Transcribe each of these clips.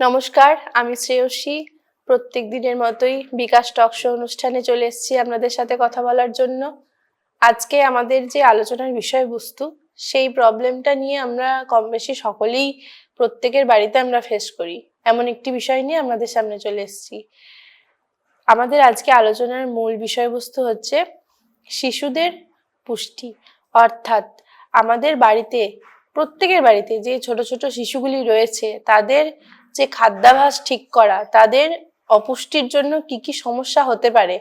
নমস্কার, আমি শ্রেয়সী। প্রত্যেক দিনের মতোই বিকাশ টক শো অনুষ্ঠানে চলে এসেছি আপনাদের সাথে কথা বলার জন্য। আজকে আমাদের যে আলোচনার বিষয়বস্তু, সেই প্রবলেমটা নিয়ে আমরা কম বেশি সকলেই প্রত্যেকের বাড়িতে আমরা ফেস করি। এমন একটি বিষয় নিয়ে আপনাদের সামনে চলে এসেছি। আমাদের আজকে আলোচনার মূল বিষয়বস্তু হচ্ছে শিশুদের পুষ্টি। অর্থাৎ আমাদের বাড়িতে, প্রত্যেকের বাড়িতে যে ছোট ছোট শিশুগুলি রয়েছে, তাদের যে খাদ্যাভাস ঠিক করা, তাদের অপুষ্টির জন্য কি কি সমস্যা হতে পারে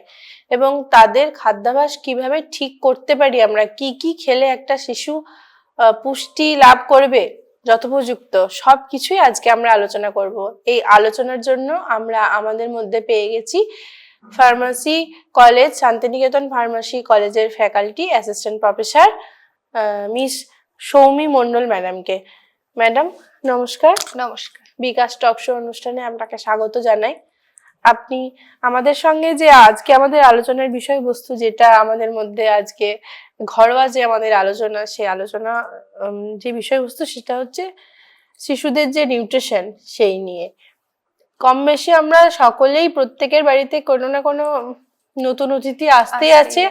এবং তাদের খাদ্যাভাস কীভাবে ঠিক করতে পারি আমরা, কি কি খেলে একটা শিশু পুষ্টি লাভ করবে যথোপযুক্ত সব কিছুই আজকে আমরা আলোচনা করব। এই আলোচনার জন্য আমরা আমাদের মধ্যে পেয়ে গেছি ফার্মাসি কলেজ, শান্তিনিকেতন ফার্মাসি কলেজের faculty assistant professor miss Soumi Mondal ম্যাডামকে। ম্যাডাম, নমস্কার। নমস্কার। বিকাশ টক শো অনুষ্ঠানে আপনাকে স্বাগত জানাই। আপনি আমাদের সঙ্গে যে আজকে আমাদের আলোচনার বিষয়বস্তু যেটা আমাদের মধ্যে আজকে ঘরোয়া যে আমাদের আলোচনা সেই আলোচনা যে বিষয়বস্তু সেটা হচ্ছে শিশুদের যে নিউট্রিশন সেই নিয়ে। কম বেশি আমরা সকলেই প্রত্যেকের বাড়িতে কোনো না কোনো নতুন অতিথি আসতেই আছে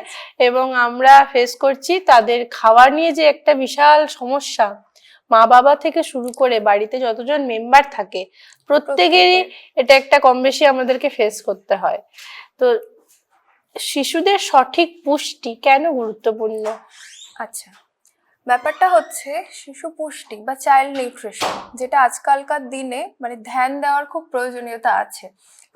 এবং আমরা ফেস করছি তাদের খাওয়ার নিয়ে যে একটা বিশাল সমস্যা। মা বাবা থেকে শুরু করে বাড়িতে যতজন মেম্বার থাকে প্রত্যেকেরই এটা একটা কম বেশি আমাদেরকে ফেস করতে হয়। তো শিশুদের সঠিক পুষ্টি কেন গুরুত্বপূর্ণ? আচ্ছা। ব্যাপারটা হচ্ছে শিশু পুষ্টি বা চাইল্ড নিউট্রিশন যেটা আজকালকার দিনে মানে ধ্যান দেওয়ার খুব প্রয়োজনীয়তা আছে।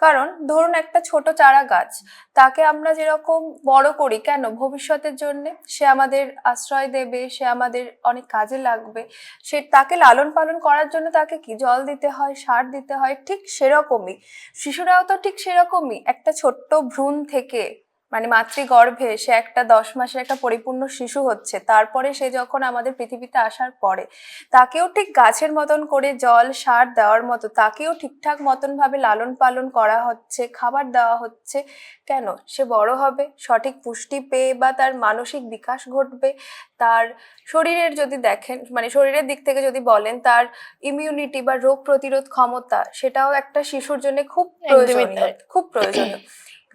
কারণ ধরুন একটা ছোট চারা গাছ, তাকে আমরা যেরকম বড় করি কেন? ভবিষ্যতের জন্য সে আমাদের আশ্রয় দেবে, সে আমাদের অনেক কাজে লাগবে। সে তাকে লালন পালন করার জন্য তাকে কি জল দিতে হয়, সার দিতে হয়? ঠিক সেরকমই। শিশুরাও তো ঠিক সেরকমই। একটা ছোট্ট ভ্রূণ থেকে মানে মাতৃগর্ভে সে একটা দশ মাসের একটা পরিপূর্ণ শিশু হচ্ছে তারপরে সে যখন আমাদের পৃথিবীতে আসার পরে তাকেও ঠিক গাছের মতন করে জল সার দেওয়ার মতো তাকেও ঠিকঠাক মতন ভাবে লালন পালন করা হচ্ছে খাবার দেওয়া হচ্ছে কেন? সে বড় হবে সঠিক পুষ্টি পেয়ে বা তার মানসিক বিকাশ ঘটবে তার শরীরের যদি দেখেন মানে শরীরের দিক থেকে যদি বলেন তার ইমিউনিটি বা রোগ প্রতিরোধ ক্ষমতা সেটাও একটা শিশুর জন্য খুব প্রয়োজনীয় খুব প্রয়োজনীয়।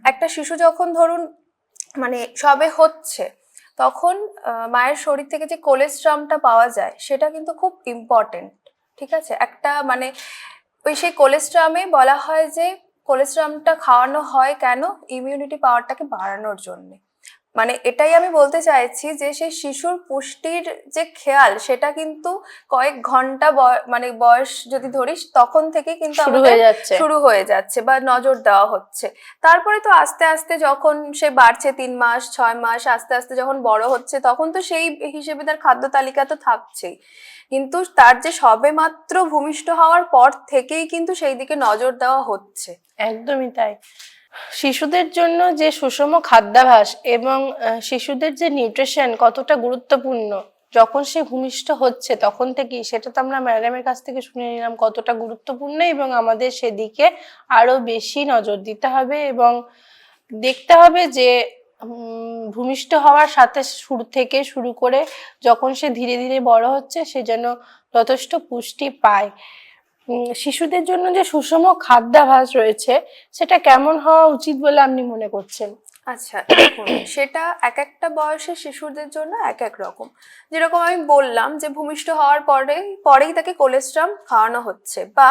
একটা শিশু যখন ধরুন মানে সবে হচ্ছে, তখন মায়ের শরীর থেকে যে কোলেস্ট্রামটা পাওয়া যায়, সেটা কিন্তু খুব ইম্পর্টেন্ট ঠিক আছে? একটা মানে ওই সেই কোলেস্ট্রামে বলা হয় যে কোলেস্ট্রামটা খাওয়ানো হয় কেন? ইমিউনিটি পাওয়ারটাকে বাড়ানোর জন্য। মানে এটাই আমি বলতে চাইছি যে সেই শিশুর পুষ্টির যে খেয়াল সেটা কিন্তু কয়েক ঘণ্টা মানে বয়স যদি ধরিস তখন থেকে কিন্তু শুরু আমাদের হয়ে যাচ্ছে। শুরু হয়ে যাচ্ছে বা নজর দেওয়া হচ্ছে। তারপরে তো আস্তে আস্তে যখন সে বাড়ছে তিন মাস ছয় মাস আস্তে আস্তে যখন বড় হচ্ছে তখন তো সেই হিসেবে তার খাদ্য তালিকা তো থাকছেই। কিন্তু তার যে সবে মাত্র ভূমিষ্ঠ হওয়ার পর থেকেই কিন্তু সেই দিকে নজর দেওয়া হচ্ছে। একদমই তাই। শিশুদের জন্য যে সুষম খাদ্যাভাস এবং শিশুদের যে নিউট্রিশন কতটা গুরুত্বপূর্ণ, যখন সে ভূমিষ্ঠ হচ্ছে তখন থেকেই, সেটা তো আমরা ম্যাডামের কাছ থেকে শুনে নিলাম কতটা গুরুত্বপূর্ণ এবং আমাদের সেদিকে আরও বেশি নজর দিতে হবে এবং দেখতে হবে যে ভূমিষ্ঠ হওয়ার সাথে শুরু থেকে শুরু করে যখন সে ধীরে ধীরে বড় হচ্ছে সে যেন যথেষ্ট পুষ্টি পায়। শিশুদের জন্য যে সুষম খাদ্যাভাস রয়েছে সেটা কেমন হওয়া উচিত বলে আপনি মনে করছেন? আচ্ছা দেখুন সেটা এক একটা বয়সের শিশুদের জন্য এক এক রকম। যেরকম আমি বললাম যে ভূমিষ্ঠ হওয়ার পরে পরেই তাকে কোলেস্ট্রাম খাওয়ানো হচ্ছে বা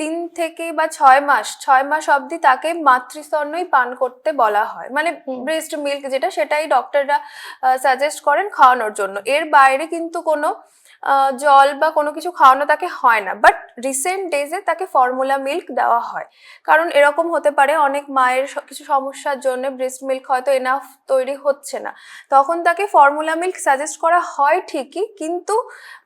তিন থেকে বা ছয় মাস ছয় মাস অবধি তাকে মাতৃস্তন্যই পান করতে বলা হয়। মানে ব্রেস্ট মিল্ক যেটা সেটাই ডক্টররা সাজেস্ট করেন খাওয়ানোর জন্য। এর বাইরে কিন্তু কোনো জল বা কোনো কিছু খাওয়ানো তাকে হয় না। বাট রিসেন্ট ডেজে তাকে ফর্মুলা মিল্ক দেওয়া হয়। কারণ এরকম হতে পারে অনেক মায়ের কিছু সমস্যার জন্য ব্রেস্ট মিল্ক হয়তো এনাফ তৈরি হচ্ছে না। তখন তাকে ফর্মুলা মিল্ক সাজেস্ট করা হয় ঠিকই, কিন্তু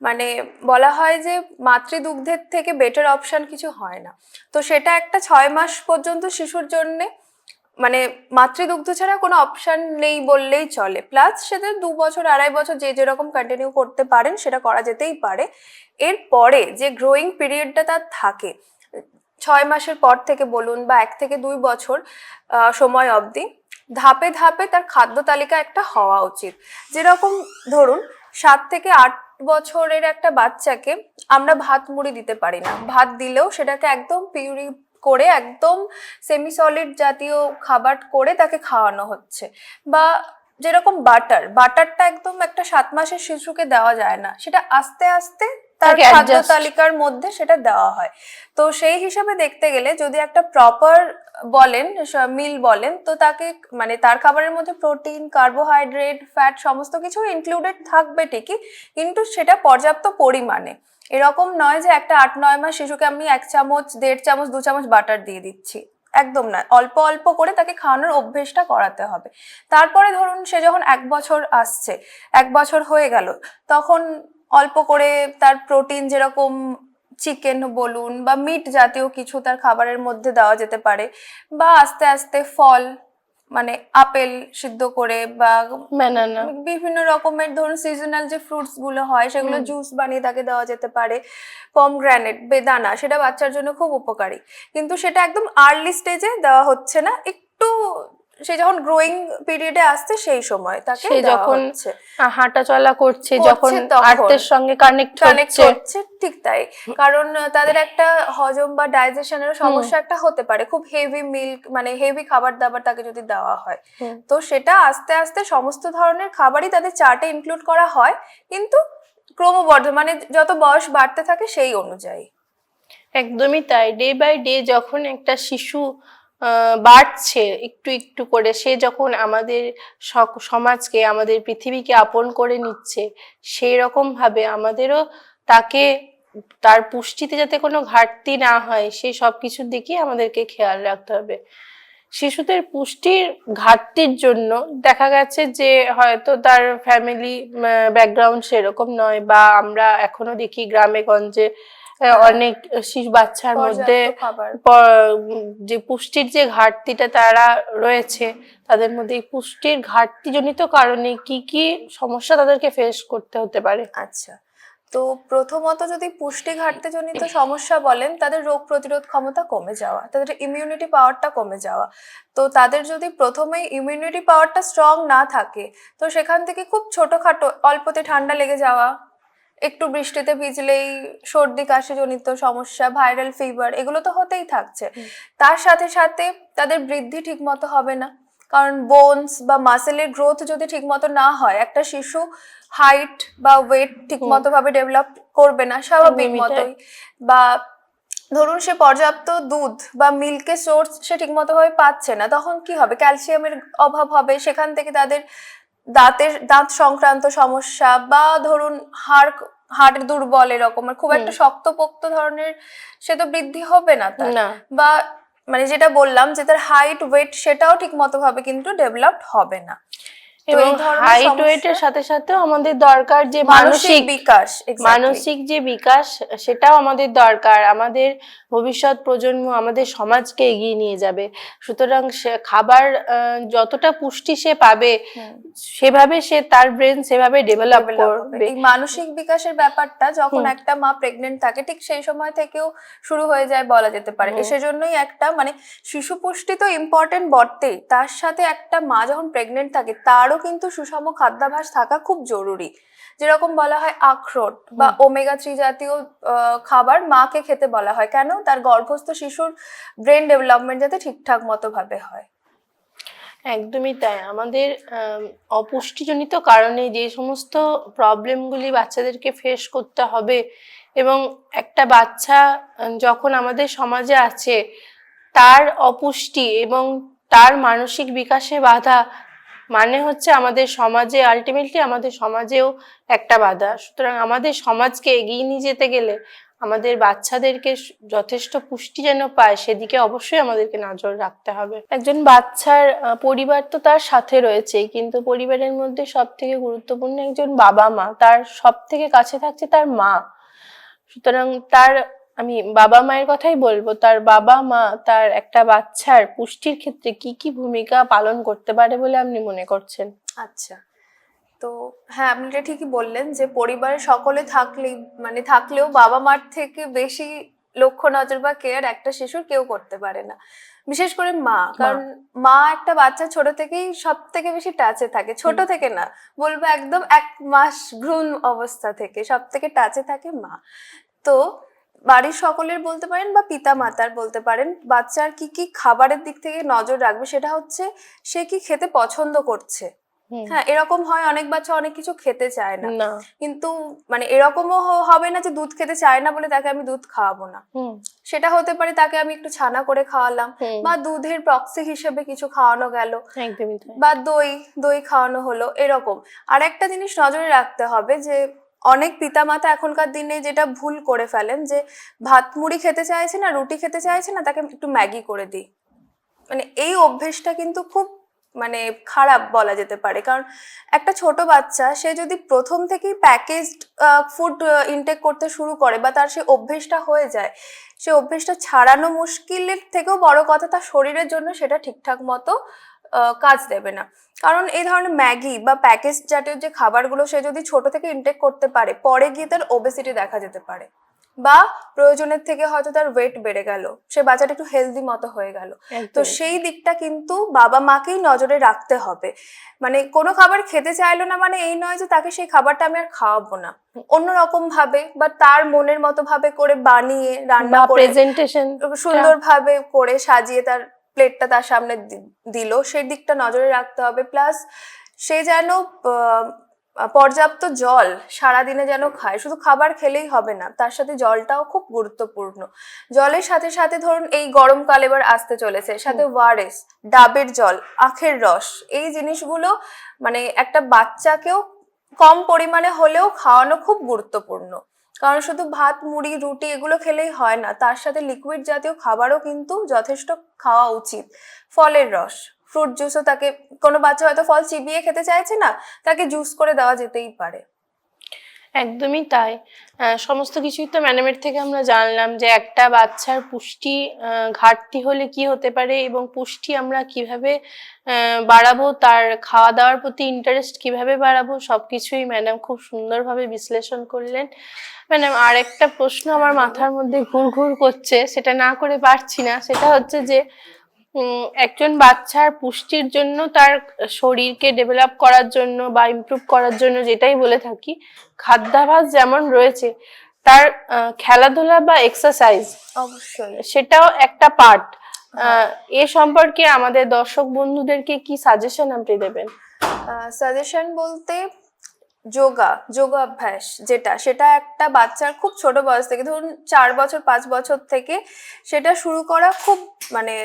মানে বলা হয় যে মাতৃদুগ্ধের থেকে বেটার অপশান কিছু হয় না। তো সেটা একটা ছয় মাস পর্যন্ত শিশুর জন্যে মানে মাতৃদুগ্ধ ছাড়া কোনো অপশান নেই বললেই চলে। প্লাস সেটা দু বছর, আড়াই বছর যে যেরকম কন্টিনিউ করতে পারেন সেটা করা যেতেই পারে। এরপরে যে গ্রোয়িং পিরিয়ডটা তার থাকে, ছয় মাসের পর থেকে বলুন বা এক থেকে দুই বছর সময় অবধি, ধাপে ধাপে তার খাদ্য তালিকা একটা হওয়া উচিত। যেরকম ধরুন, সাত থেকে আট বছরের একটা বাচ্চাকে আমরা ভাত মুড়ি দিতে পারি না। ভাত দিলেও সেটাকে একদম পিউরি করে একদম সেমি সলিড জাতীয় খাবার করে তাকে খাওয়ানো হচ্ছে। বা যেরকম বাটার বাটারটা একদম একটা সাত মাসের শিশুকে দেওয়া যায় না। সেটা আস্তে আস্তে তার খাদ্য তালিকার মধ্যে সেটা দেওয়া হয়। তো সেই হিসাবে দেখতে গেলে যদি একটা প্রপার বলেন মিল বলেন তো তাকে মানে তার খাবারের মধ্যে প্রোটিন কার্বোহাইড্রেট ফ্যাট সমস্ত কিছু ইনক্লুডেড থাকবে ঠিকই কিন্তু সেটা পর্যাপ্ত পরিমাণে। এরকম নয় যে একটা আট, নয় মাস শিশুকে আমি এক চামচ, দেড় চামচ, দু চামচ বাটার দিয়ে দিচ্ছি। একদম না, অল্প অল্প করে তাকে খাওয়ানোর অভ্যেসটা করাতে হবে। তারপরে ধরুন সে যখন এক বছর আসছে, এক বছর হয়ে গেল, তখন অল্প করে তার প্রোটিন যেরকম চিকেন বলুন বা মিট জাতীয় কিছু তার খাবারের মধ্যে দেওয়া যেতে পারে বা আস্তে আস্তে ফল মানে আপেল সিদ্ধ করে বা ব্যানানা বিভিন্ন রকমের ধরুন সিজনাল যে ফ্রুটসগুলো হয় সেগুলো জুস বানিয়ে তাকে দেওয়া যেতে পারে। পমগ্রানেট বেদানা সেটা বাচ্চার জন্য খুব উপকারী। কিন্তু সেটা একদম আর্লি স্টেজে দেওয়া হচ্ছে না। একটু সে যখন গ্রোয়িং পিরিয়ডে আসছে সেই সময় তাকে সে যখন হাঁটা চলা করছে যখন। আর্থের সঙ্গে কানেক্ট হচ্ছে। ঠিক তাই। কারণ তাদের একটা হজম বা ডাইজেশনের সমস্যা একটা হতে পারে। খুব হেভি মিল্ক মানে হেভি খাবার দাবার তাকে যদি দেওয়া হয়। তো সেটা আস্তে আস্তে সমস্ত ধরনের খাবারই তাদের চার্টে ইনক্লুড করা হয় কিন্তু ক্রমবর্ধমান মানে যত বয়স বাড়তে থাকে সেই অনুযায়ী। একদমই তাই। ডে বাই ডে যখন একটা শিশু বাড়ছে একটু একটু করে। সে যখন আমাদের সমাজকে, আমাদের পৃথিবীকে আপন করে নিচ্ছে সেই রকম ভাবে আমাদেরও তাকে, তার পুষ্টিতে যাতে কোনো ঘাটতি না হয় সেই সব কিছুর দিকেই আমাদেরকে খেয়াল রাখতে হবে। শিশুদের পুষ্টির ঘাটতির জন্য দেখা গেছে যে, হয়তো তার ফ্যামিলি ব্যাকগ্রাউন্ড সেরকম নয় বা আমরা এখনও দেখি গ্রামে, গঞ্জে অনেক শিশু বাচ্চার মধ্যে যে পুষ্টির যে ঘাটতিটা তারা রয়েছে তাদের মধ্যে এই পুষ্টির ঘাটতিজনিত কারণে কি কি সমস্যা তাদেরকে ফেস করতে হতে পারে? আচ্ছা। তো প্রথমত যদি পুষ্টি ঘাটতিজনিত সমস্যা বলেন তাদের রোগ প্রতিরোধ ক্ষমতা কমে যাওয়া তাদের ইমিউনিটি পাওয়ারটা কমে যাওয়া। তো তাদের যদি প্রথমেই ইমিউনিটি পাওয়ারটা স্ট্রং না থাকে তো সেখান থেকে খুব ছোটোখাটো অল্পতে ঠান্ডা লেগে যাওয়া একটু বৃষ্টিতে ভিজলেই সর্দি কাশিজনিত সমস্যা ভাইরাল ফিভার এগুলো তো হতেই থাকছে। তার সাথে সাথে তাদের বৃদ্ধি ঠিকমতো হবে না। কারণ বোনস বা মাসেলের গ্রোথ যদি ঠিকমতো না হয় একটা শিশু হাইট বা ওয়েট ঠিকমতো ভাবে ডেভেলপ করবে না স্বাভাবিক মতোই। বা ধরুন সে পর্যাপ্ত দুধ বা মিল্কের সোর্স সে ঠিকমতো ভাবে পাচ্ছে না তখন কি হবে? ক্যালসিয়ামের অভাব হবে সেখান থেকে তাদের দাঁতের দাঁত সংক্রান্ত সমস্যা বা ধরুন হাড় হার্ট দুর্বল এরকমের খুব একটা শক্তপোক্ত ধরনের সে তো বৃদ্ধি হবে না না। বা মানে যেটা বললাম যে তার হাইট ওয়েট সেটাও ঠিক মতো ভাবে কিন্তু ডেভেলপড হবে না। এবং হাইট ওয়েটের সাথে সাথেও আমাদের দরকার যে মানসিক বিকাশ মানসিক যে বিকাশ সেটাও আমাদের দরকার। আমাদের ভবিষ্যৎ প্রজন্ম আমাদের সমাজকে এগিয়ে নিয়ে যাবে। সুতরাং সে খাবার যতটা পুষ্টি সে পাবে সেভাবে সে তার ব্রেন সেভাবে ডেভেলপ। করবে। এই মানসিক বিকাশের ব্যাপারটা যখন একটা মা প্রেগনেন্ট থাকে ঠিক সেই সময় থেকেও শুরু হয়ে যায় বলা যেতে পারে। সেজন্যই একটা মানে শিশু পুষ্টি তো ইম্পর্টেন্ট বটেই। তার সাথে একটা মা যখন প্রেগনেন্ট থাকে তারও কিন্তু সুষম খাদ্যাভাস থাকা খুব জরুরি। যেরকম বলা হয় আখরোট বা। ওমেগা থ্রি জাতীয় খাবার মাকে খেতে বলা হয়। কেন? তার গর্ভস্থ শিশুর ব্রেন ডেভেলপমেন্ট যাতে ঠিকঠাক মতো ভাবে হয়। একদমই তাই। আমাদের অপুষ্টিজনিত কারণে যে সমস্ত প্রবলেমগুলি বাচ্চাদেরকে ফেস করতে হবে এবং একটা বাচ্চা যখন আমাদের সমাজে আছে তার অপুষ্টি এবং তার মানসিক বিকাশে বাধা মানে হচ্ছে আমাদের সমাজে আলটিমেটলি আমাদের সমাজেও একটা বাধা। সুতরাং আমাদের সমাজকে এগিয়ে নিয়ে যেতে গেলে আমাদের বাচ্চাদেরকে যথেষ্ট পুষ্টি যেন পায়, সেদিকে অবশ্যই আমাদেরকে নজর রাখতে হবে। একজন বাচ্চার পরিবার তো তার সাথে রয়েছেই, কিন্তু পরিবারের মধ্যে সব থেকে গুরুত্বপূর্ণ একজন বাবা মা তার সব থেকে কাছে থাকছে তার মা। সুতরাং তার আমি বাবা মায়ের কথাই বলব তার বাবা মা তার একটা বাচ্চার পুষ্টির ক্ষেত্রে কি কি ভূমিকা পালন করতে পারে বলে আপনি মনে করছেন? আচ্ছা। তো হ্যাঁ আপনি এটা ঠিকই বললেন যে পরিবারের সকলে থাকলেই মানে থাকলেও বাবা মার থেকে বেশি লক্ষ্য নজর বা কেয়ার একটা শিশুর কেউ করতে পারে না। বিশেষ করে মা কারণ মা একটা বাচ্চা ছোট থেকেই সব থেকে বেশি টাচে থাকে। ছোট থেকে না বলব একদম এক মাস ভ্রূণ অবস্থা থেকে সব থেকে টাচে থাকে মা। তো বাড়ির সকলের বলতে পারেন বা পিতা মাতার বলতে পারেন বাচ্চার কি কি খাবারের দিক থেকে নজর রাখবে সেটা হচ্ছে সে কি খেতে পছন্দ করছে। হ্যাঁ এরকম হয় অনেক বাচ্চা অনেক কিছু খেতে চায় না। কিন্তু মানে এরকমও হবে না যে দুধ খেতে চায় না বলে তাকে আমি দুধ খাওয়াবো না। হুম। সেটা হতে পারে তাকে আমি একটু ছানা করে খাওয়ালাম বা দুধের প্রক্সি হিসেবে কিছু খাওয়ানো গেল। বা দই দই খাওয়ানো হলো এরকম। আর একটা জিনিস নজরে রাখতে হবে যে অনেক পিতামাতা এখনকার দিনে যেটা ভুল করে ফেলেন, যে ভাত মুড়ি খেতে চাইছে না, রুটি খেতে চাইছে না, তাকে একটু ম্যাগি করে দিই। মানে এই অভ্যেসটা কিন্তু খুব মানে খারাপ বলা যেতে পারে। কারণ একটা ছোট বাচ্চা, সে যদি প্রথম থেকেই প্যাকেজড ফুড ইনটেক করতে শুরু করে বা তার সে অভ্যেসটা হয়ে যায়, সে অভ্যেসটা ছাড়ানো মুশকিলের থেকেও বড় কথা, তার শরীরের জন্য সেটা ঠিকঠাক মতো কাজ দেবে না। কারণ এই ধরনের ম্যাগি বা প্যাকেজ জাতীয় যে খাবারগুলো সে যদি ছোট থেকে ইনটেক করতে পারে পরে গিয়ে তার ওবেসিটি দেখা যেতে পারে। বা প্রয়োজনের থেকে হয়তো তার ওয়েট বেড়ে গেল সে বাচ্চাটা একটু হেলদি মতো হয়ে গেল। তো সেই দিকটা কিন্তু বাবা মাকেই নজরে রাখতে হবে। মানে কোনো খাবার খেতে চাইলো না মানে এই নয় যে তাকে সেই খাবারটা আমি আর খাওয়াবো না। অন্যরকম ভাবে বা তার মনের মতো ভাবে করে বানিয়ে রান্না করে প্রেজেন্টেশন সুন্দরভাবে করে সাজিয়ে তার প্লেটটা তার সামনে দিল। সেই দিকটা নজরে রাখতে হবে। প্লাস সে যেন পর্যাপ্ত জল সারাদিনে যেন খায়। শুধু খাবার খেলেই হবে না তার সাথে জলটাও খুব গুরুত্বপূর্ণ। জলের সাথে সাথে ধরুন এই গরমকাল এবার আসতে চলেছে। সাথে ওয়ারেস ডাবের জল আখের রস এই জিনিসগুলো মানে একটা বাচ্চাকেও কম পরিমাণে হলেও খাওয়ানো খুব গুরুত্বপূর্ণ। কারণ শুধু ভাত, মুড়ি, রুটি এগুলো খেলেই হয় না। তার সাথে লিকুইড জাতীয় খাবারও কিন্তু যথেষ্ট খাওয়া উচিত। ফলের রস ফ্রুট জুসও তাকে, কোনো বাচ্চা হয়তো ফল চিবিয়ে খেতে চাইছে না, তাকে জুস করে দেওয়া যেতেই পারে। একদমই তাই। সমস্ত কিছুই তো ম্যাডামের থেকে আমরা জানলাম যে একটা বাচ্চার পুষ্টি ঘাটতি হলে কি হতে পারে এবং পুষ্টি আমরা কীভাবে বাড়াবো, তার খাওয়া দাওয়ার প্রতি ইন্টারেস্ট কীভাবে বাড়াবো, সবকিছুই ম্যাডাম খুব সুন্দরভাবে বিশ্লেষণ করলেন। ম্যাডাম আর একটা প্রশ্ন আমার মাথার মধ্যে ঘুর ঘুর করছে, সেটা না করে পারছি না। সেটা হচ্ছে যে একজন বাচ্চার পুষ্টির জন্য তার শরীরকে ডেভেলপ করার জন্য বা ইমপ্রুভ করার জন্য যেটাই বলে থাকি খাদ্যাভাস যেমন রয়েছে তার খেলাধুলা বা এক্সারসাইজ অবশ্যই। সেটাও একটা পার্ট এ সম্পর্কে আমাদের দর্শক বন্ধুদেরকে কি সাজেশন আপনি দেবেন? সাজেশন বলতে যোগা যোগাভ্যাস যেটা সেটা একটা বাচ্চার খুব ছোট বয়স থেকে ধরুন চার বছর পাঁচ বছর থেকে সেটা শুরু করা খুব মানে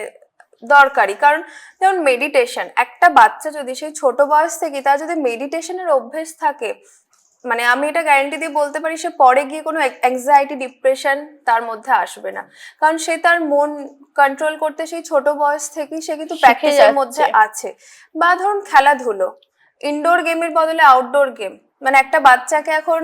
দরকারি। কারণ যেমন মেডিটেশন একটা বাচ্চা যদি সেই ছোট বয়স থেকে তার যদি মেডিটেশনের অভ্যেস থাকে মানে আমি এটা গ্যারেন্টি দিয়ে বলতে পারি সে পরে গিয়ে কোনো অ্যাংজাইটি ডিপ্রেশন তার মধ্যে আসবে না। কারণ সে তার মন কন্ট্রোল করতে সেই ছোট বয়স থেকেই সে কিন্তু প্র্যাকটিসের মধ্যে আছে। বা ধরুন খেলাধুলো ইনডোর গেমের বদলে আউটডোর গেম মানে একটা বাচ্চাকে এখন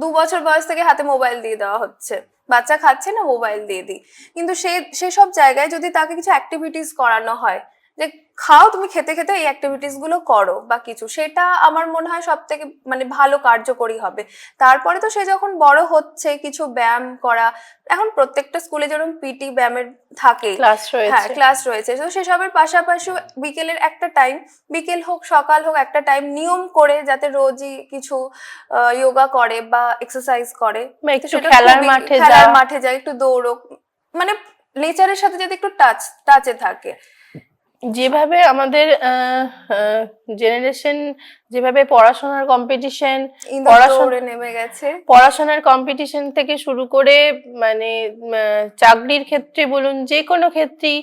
দু বছর বয়স থেকে হাতে মোবাইল দিয়ে দেওয়া হচ্ছে। বাচ্চা খাচ্ছে না, মোবাইল দিয়ে দিই। কিন্তু সে, সেসব জায়গায় যদি তাকে কিছু অ্যাক্টিভিটিস করানো হয় যে খাও তুমি খেতে খেতে এই অ্যাক্টিভিটিসগুলো করো বা কিছু। সেটা আমার মনে হয় সব থেকে মানে ভালো কার্যকরী হবে। তারপরে তো সে যখন বড় হচ্ছে কিছু ব্যায়াম করা এখন প্রত্যেকটা স্কুলে যেরকম পিটি ব্যায়ামের থাকে। ক্লাস হ্যাঁ রয়েছে ক্লাস রয়েছে। তো সেসবের পাশাপাশি বিকেলের একটা টাইম বিকেল হোক সকাল হোক একটা টাইম নিয়ম করে যাতে রোজই কিছু যোগা করে বা এক্সারসাইজ করে। খেলার মাঠে খেলার মাঠে যায় একটু দৌড়ক। মানে নেচারের সাথে যদি একটু টাচ টাচে থাকে। যেভাবে আমাদের জেনারেশন যেভাবে পড়াশোনার কম্পিটিশন পড়াশোনা- নেমে গেছে পড়াশোনার কম্পিটিশন থেকে শুরু করে মানে চাকরির ক্ষেত্রে বলুন যে কোনো ক্ষেত্রেই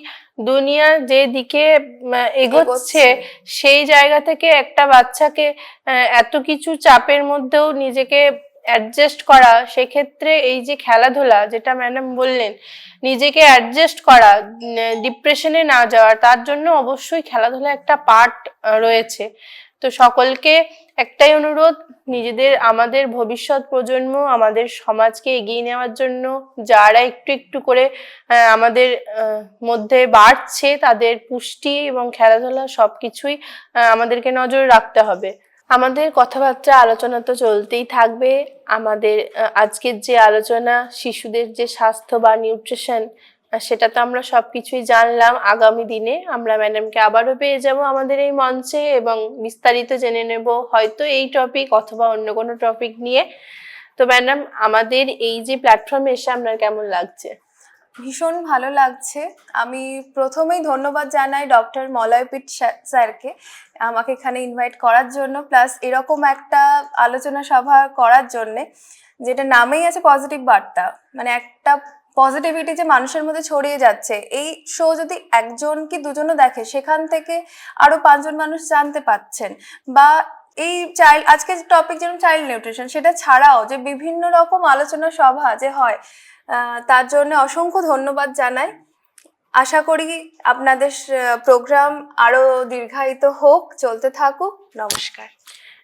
দুনিয়া যে দিকে এগোচ্ছে। সেই জায়গা থেকে একটা বাচ্চাকে এত কিছু চাপের মধ্যেও নিজেকে অ্যাডজাস্ট করা সেক্ষেত্রে এই যে খেলাধুলা যেটা ম্যাডাম বললেন নিজেকে অ্যাডজাস্ট করা ডিপ্রেশনে না যাওয়া তার জন্য অবশ্যই খেলাধুলা একটা পার্ট রয়েছে। তো সকলকে একটাই অনুরোধ নিজেদের আমাদের ভবিষ্যৎ প্রজন্ম আমাদের সমাজকে এগিয়ে নেওয়ার জন্য যারা একটু একটু করে আমাদের মধ্যে বাড়ছে তাদের পুষ্টি এবং খেলাধুলা সবকিছুই আহ, আমাদেরকে নজর রাখতে হবে। আমাদের কথাবার্তা, আলোচনা তো চলতেই থাকবে। আমাদের আজকের যে আলোচনা, শিশুদের যে স্বাস্থ্য বা নিউট্রিশন সেটা তো আমরা সবকিছুই জানলাম। আগামী দিনে আমরা ম্যাডামকে আবারও পেয়ে যাব আমাদের এই মঞ্চে এবং বিস্তারিত জেনে নেব হয়তো এই টপিক অথবা অন্য কোনো টপিক নিয়ে। তো ম্যাডাম আমাদের এই যে প্ল্যাটফর্মে এসে আপনার কেমন লাগছে? ভীষণ ভালো লাগছে। আমি প্রথমেই ধন্যবাদ জানাই ডক্টর মলয়পীঠ স্যারকে আমাকে এখানে ইনভাইট করার জন্য প্লাস এরকম একটা আলোচনা সভা করার জন্যে, যেটা নামেই আছে পজিটিভ বার্তা। মানে একটা পজিটিভিটি যে মানুষের মধ্যে ছড়িয়ে যাচ্ছে, এই শো যদি একজন কি দুজনও দেখে, সেখান থেকে আরও পাঁচজন মানুষ জানতে পাচ্ছেন, বা এই চাইল্ড আজকে টপিক যেরকম চাইল্ড নিউট্রিশন সেটা ছাড়াও যে বিভিন্ন রকম আলোচনা সভা যে হয় তার জন্য অসংখ্য ধন্যবাদ জানাই। আশা করি আপনাদের প্রোগ্রাম আরও দীর্ঘায়িত হোক, চলতে থাকুক। নমস্কার।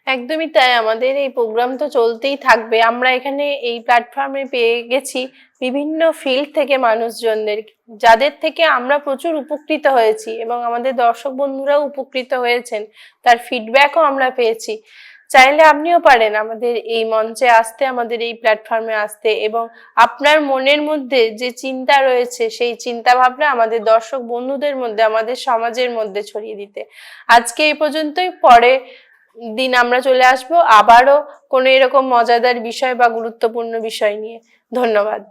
একদমই তাই, আমাদের এই প্রোগ্রাম তো চলতেই থাকবে। আমরা এখানে এই প্ল্যাটফর্মে পেয়ে গেছি বিভিন্ন ফিল্ড থেকে মানুষজনদের। যাদের থেকে আমরা প্রচুর উপকৃত হয়েছি এবং আমাদের দর্শক বন্ধুরাও উপকৃত হয়েছেন, তার ফিডব্যাকও আমরা পেয়েছি। চাইলে আপনিও পারেন আমাদের এই মঞ্চে আসতে, আমাদের এই প্ল্যাটফর্মে আসতে এবং আপনার মনের মধ্যে যে চিন্তা রয়েছে, সেই চিন্তা ভাবনা আমাদের দর্শক বন্ধুদের মধ্যে, আমাদের সমাজের মধ্যে ছড়িয়ে দিতে। আজকে এই পর্যন্তই। পরে দিন আমরা চলে আসব। আবারও কোনো এরকম মজাদার বিষয় বা গুরুত্বপূর্ণ বিষয় নিয়ে। ধন্যবাদ।